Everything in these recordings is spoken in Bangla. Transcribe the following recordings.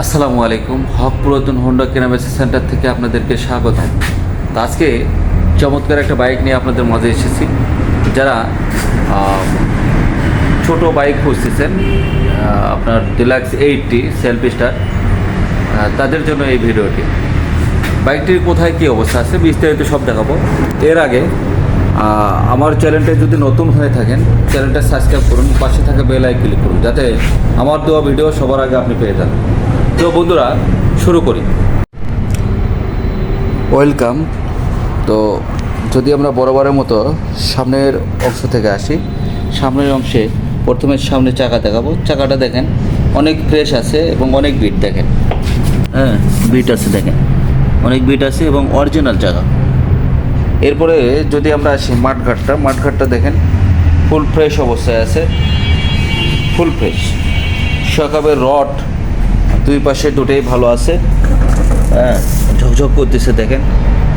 আসসালামু আলাইকুম। হক পুরাতন হোন্ডা কেনাবেচা সেন্টার থেকে আপনাদেরকে স্বাগত তো আজকে চমৎকার একটা বাইক নিয়ে আপনাদের মাঝে এসেছি। যারা ছোট বাইক খুঁজতেছেন আপনার ডিলাক্স এইটটি সেলফ স্টার তাদের জন্য এই ভিডিওটি। বাইকটির কোথায় কী অবস্থা আছে বিস্তারিত সব দেখাবো। এর আগে আমার চ্যানেলটা যদি নতুন হয়ে থাকেন, চ্যানেলটা সাবস্ক্রাইব করুন, পাশে থাকা বেল ক্লিক করুন, যাতে আমার দেওয়া ভিডিও সবার আগে আপনি পেয়ে যান। তো বন্ধুরা, শুরু করি। ওয়েলকাম তো যদি আমরা বরাবরের মতো সামনের অংশ থেকে আসি, সামনের অংশে প্রথমে সামনে চাকা দেখাবো। চাকাটা দেখেন, অনেক ফ্রেশ আছে এবং অনেক বিট দেখেন। হ্যাঁ বিট আছে দেখেন। অনেক বিট আছে এবং অরিজিনাল চাকা। এরপরে যদি আমরা আসি মাঠঘাটটা মাঠঘাটটা দেখেন ফুল ফ্রেশ অবস্থায় আছে। ফুল ফ্রেশ সকাবের রড দুই পাশে দুটোই ভালো আছে। হ্যাঁ ঝকঝক করতেছে দেখেন,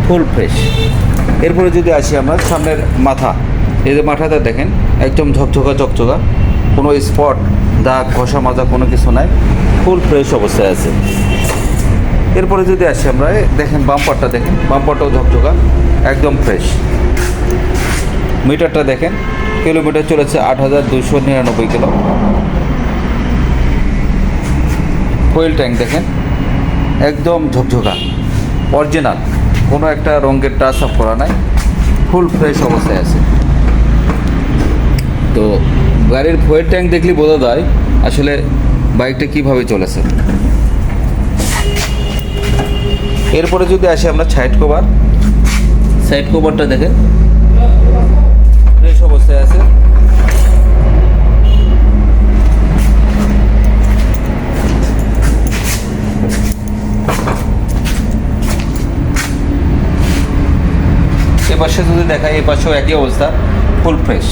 ফুল ফ্রেশ এরপরে যদি আসি আমরা, সামনের মাথা। এই মাথাটা দেখেন, একদম ঝকঝকা চকচকা। কোনো স্পট দাগ, ঘষা মাজা কোনো কিছু নাই। ফুল ফ্রেশ অবস্থায় আছে। এরপরে যদি আসি আমরা দেখেন বাম্পারটা দেখেন বাম্পারটাও ঝকঝকা, একদম ফ্রেশ মিটারটা দেখেন কিলোমিটার চলেছে আট হাজার দুশো নিরানব্বই কিলো। ফুয়েল ট্যাঙ্ক দেখেন। একদম ঝকঝকা। অরিজিনাল। কোনো একটা রঙের টাচ আপ করা নাই। ফুল ফ্রেশ অবস্থায় আছে। তো গাড়ির ফুয়েল ট্যাঙ্ক দেখলে বোঝা যায় আসলে বাইকটা কীভাবে চলেছে। এরপরে যদি আসি আমরা সাইড কভার সাইড কভারটা দেখেন ফ্রেশ অবস্থায় আছে এ পাশে যদি দেখাই এ পাশেও একই অবস্থা ফুল ফ্রেশ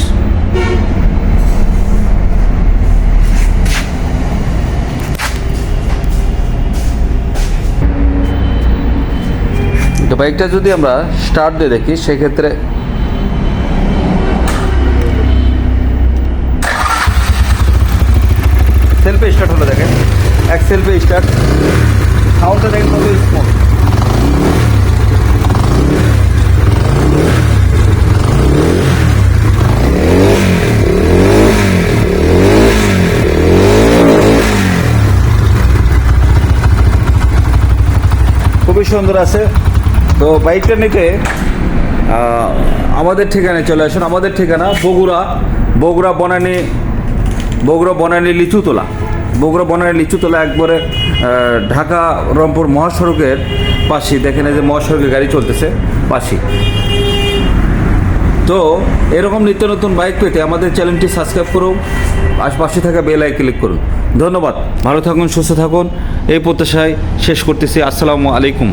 তো বাইকটা যদি আমরা স্টার্ট দিয়ে দেখি, সেক্ষেত্রে সেলফে স্টার্ট হলো দেখেন। এক সেলফে স্টার্ট সাউন্ডটা দেখেন কত খুবই সুন্দর আছে। তো বাইকটা নিতে আমাদের ঠিকানায় চলে আসুন। আমাদের ঠিকানা বগুড়া বগুড়া বনানী বগুড়া বনানী লিচুতলা। বগুড়া বনানী লিচুতলা একবারে ঢাকা রংপুর মহাসড়কের পাশে দেখেন যে মহাসড়কে গাড়ি চলতেছে পাশে তো এরকম নিত্য নতুন বাইক পেতে আমাদের চ্যানেলটি সাবস্ক্রাইব করুন আশপাশে থাকা বেল আই ক্লিক করুন। ধন্যবাদ। ভালো থাকুন, সুস্থ থাকুন। এই প্রত্যাশায় শেষ করতেছি। আসসালামু আলাইকুম।